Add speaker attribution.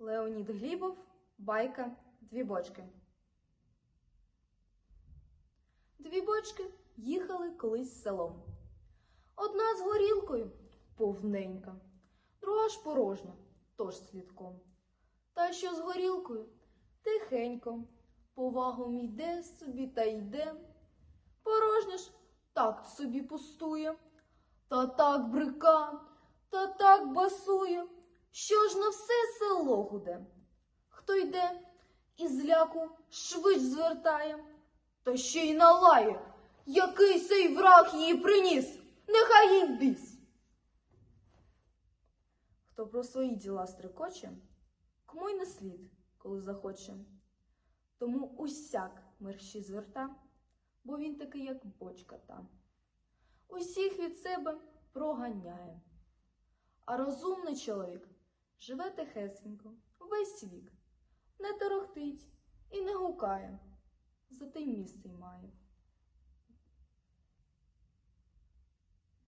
Speaker 1: Леонід Глібов, байка Дві бочки. Дві бочки їхали колись селом. Одна з горілкою повненька, друга ж порожня, тож слідком. Та що з горілкою тихенько, повагом йде собі та йде. Порожня ж так собі пустує, та так брика, та так басує, гуде. Хто йде і зляку швидш звертає, та ще й налає, який сей враг її приніс, нехай їй біс. Хто про свої діла стрикоче, кому й не слід, коли захоче. Тому усяк мерщі зверта, бо він такий, як бочка та. Усіх від себе проганяє. А розумний чоловік живе тихесенько, весь вік, не торохтить і не гукає, зате місце й має.